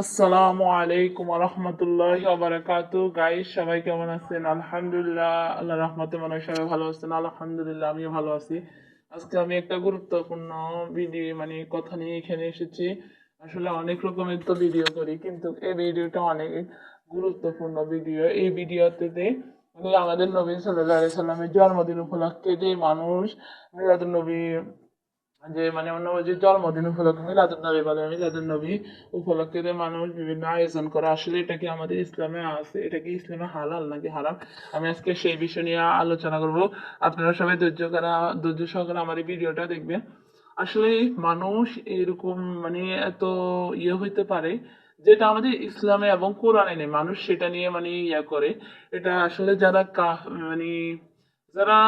আসসালামু আলাইকুম রহমতুল্লাহ বারাকাতু গাইস সবাই কেমন আছেন? আলহামদুলিল্লাহ আল্লাহ রহমতে মনে সবাই ভালো আছেন। আলহামদুলিল্লাহ, আমিও ভালো আছি। আজকে আমি একটা গুরুত্বপূর্ণ ভিডিও মানে কথা নিয়ে এখানে এসেছি। আসলে অনেক রকমের তো ভিডিও করি, কিন্তু এই ভিডিওটা অনেক গুরুত্বপূর্ণ ভিডিও এই ভিডিওতে মানে আমাদের নবী আলাইহি সাল্লামের জন্মদিন উপলক্ষে যে মানুষ মিলাদুন নবী যে মানে যে জন্মদিন উপলক্ষে মিলাদুন নবী বলে মিলাদুন নবী উপলক্ষে মানুষ বিভিন্ন আয়োজন করে, আসলে এটা কি আমাদের ইসলামে আছে? এটা কি ইসলামে হালাল নাকি হারাম? আমি আজকে সেই বিষয় নিয়ে আলোচনা করব। আপনারা সবাই ধৈর্য করা ধৈর্য সহকারে আমার এই ভিডিওটা দেখবেন। আসলে মানুষ এরকম মানে এত ইয়ে হইতে পারে যেটা আমাদের ইসলামে এবং কোরআনে নেই। মানুষ সেটা নিয়ে মানে ইয়া করে। এটা আসলে যারা মানে যারা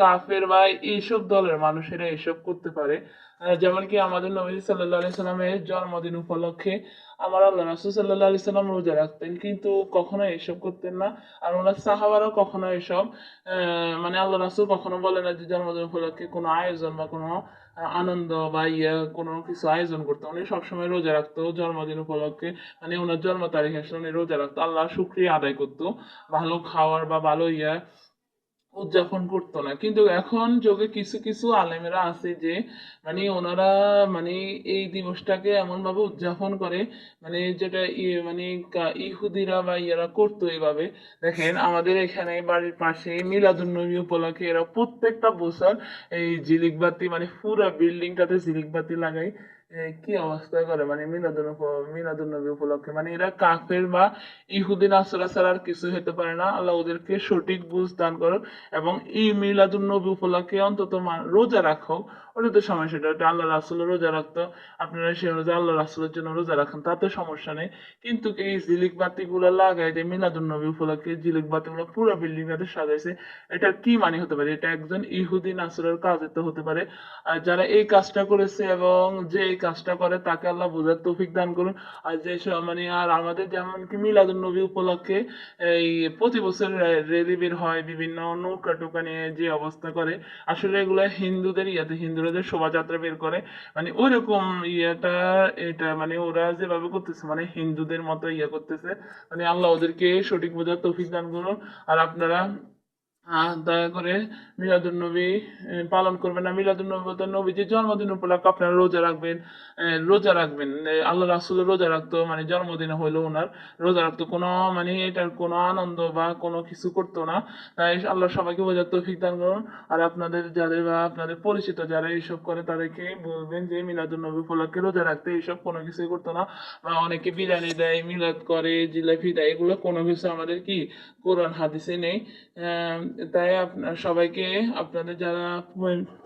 কাফের বা এইসব দলের মানুষেরা এসব করতে পারে যেমন কি আমাদের নবী সাল্লাহ আলি সাল্লামের জন্মদিন উপলক্ষে আমার আল্লাহ রাসুল সাল্লাহ আলি সাল্লাম রোজা রাখতেন, কিন্তু কখনো এসব করতেন না। আর ওনার সাহাবারও কখনো এসব মানে আল্লাহ রাসুল কখনো বলে না যে জন্মদিন উপলক্ষে কোনো আয়োজন বা কোনো আনন্দ বা ইয়ে কোনো কিছু আয়োজন করতো। উনি সবসময় রোজা রাখতো জন্মদিন উপলক্ষে মানে ওনার জন্ম তারিখ আসলে উনি রোজা রাখতো। আল্লাহ শুক্রিয়া আদায় করতো। ভালো খাওয়ার বা ভালো ইয়া উদযাপন করতো না। কিন্তু এখন যুগে কিছু কিছু আলেমেরা আছে যে মানে ওনারা মানে এই দিবসটাকে এমন ভাবে উদযাপন করে মানে যেটা মানে ইহুদিরা বা ইয়ারা করতো এইভাবে দেখেন আমাদের এখানে বাড়ির পাশে মিলাদুন্নবী উপলক্ষে এরা প্রত্যেকটা বছর এই ঝিলিক বাতি মানে পুরো বিল্ডিংটাতে ঝিলিক বাতি লাগাই এ, কি অবস্থা করে? মানে মিলাদুন মিলাদুন নবী উপলক্ষে? মানে এরা কাফের বা ইহুদি নাসরা ছাড়া আর কিছু হতে পারে না। আল্লাহ ওদেরকে সঠিক বুঝ দান করো এবং এই মিলাদুন নবী উপলক্ষে অন্তত রোজা রাখো। ওটা তো সমস্যা এটা আল্লাহ রাসুল রোজা রাখতো। আপনারা সে অনুযায়ী আল্লাহ রাসুলের জন্য রোজা রাখেন, তাতে সমস্যা নেই। কিন্তু এই ঝিলিক বাতিগুলো লাগায় যে মিলাদুন নবী উপলক্ষে ঝিলিক বাতিগুলো পুরো বিল্ডিং টাতে সাজাইছে, এটা কি মানে হতে পারে? এটা একজন ইহুদি নাসরের কাজ তো হতে পারে। যারা এই কাজটা করেছে এবং যে কাজটা করে, তাকে আল্লাহ বোঝার তৌফিক দান করুন। আর যে মানে আর আমাদের যেমন কি মিলাদুন নবী উপলক্ষে এই প্রতি বছর রেলি বের হয়, বিভিন্ন নৌকা টোকা নিয়ে যে অবস্থা করে, আসলে এগুলো হিন্দুদের ইয়াতে হিন্দুরা যে শোভাযাত্রা বের করে। মানে ওইরকম ইয়েটা, এটা মানে ওরা যেভাবে করতেছে মানে হিন্দুদের মতো ইয়ে করতেছে। মানে আল্লাহ ওদেরকে সঠিক বোঝার তৌফিক দান করুন। আর আপনারা দয়া করে মিলাদুন নবী পালন করবেন না। মিলাদুন নবী নবীজির জন্মদিন উপলক্ষে আপনারা রোজা রাখবেন রোজা রাখবেন। আল্লাহ রাসুল রোজা রাখতো মানে জন্মদিনে হইল ওনার রোজা রাখতো কোনো মানে এটার কোনো আনন্দ বা কোনো কিছু করতো না। তাই আল্লাহ সবাইকে বোঝার তৌফিক দান করুন। আর আপনাদের যাদের বা আপনাদের পরিচিত যারা এইসব করে, তাদেরকে বলবেন যে মিলাদুন নবী উপলক্ষে রোজা রাখতে এইসব কোনো কিছুই করতো না। বা অনেকে বিরিয়ানি দেয়, মিলাদ করে, জিলাপি দেয়, এগুলো কোনো কিছু আমাদের কি? কোরআন, হাদিসে নেই। তাই আপনার সবাইকে আপনাদের যারা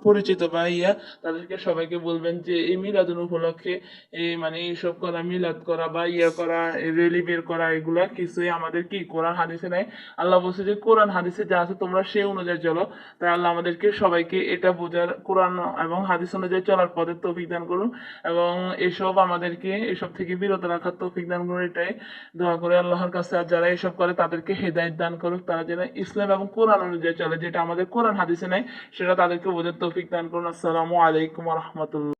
পরিচিত বা ইয়া, তাদেরকে সবাইকে বলবেন যে এই মিলাদুন উপলক্ষে এই মানে এইসব করা, মিলাদ করা বা ইয়া করা রেলি বের করা, এগুলা কিছুই আমাদের কি কোরআন হাদিসে নাই। আল্লাহ বলছে যে কোরআন হাদিসে যা আছে তোমরা সেই অনুযায়ী চলো। তাই আল্লাহ আমাদেরকে সবাইকে এটা বোঝার কোরআন এবং হাদিস অনুযায়ী চলার পথে তৌফিক দান করুন এবং এসব আমাদেরকে এসব থেকে বিরত রাখার তৌফিক দান করুন, এটাই দোয়া করে আল্লাহর কাছে। আর যারা এসব করে তাদেরকে হেদায়ত দান করুক, তারা যেন ইসলাম এবং কোরআন অনুযায়ী চলে, যেটা আমাদের কোরআন, হাদিসে নাই, সেটা তাদেরকে বোঝার তৌফিক দান করুন। আসসালামু আলাইকুম রহমতুল্লাহ।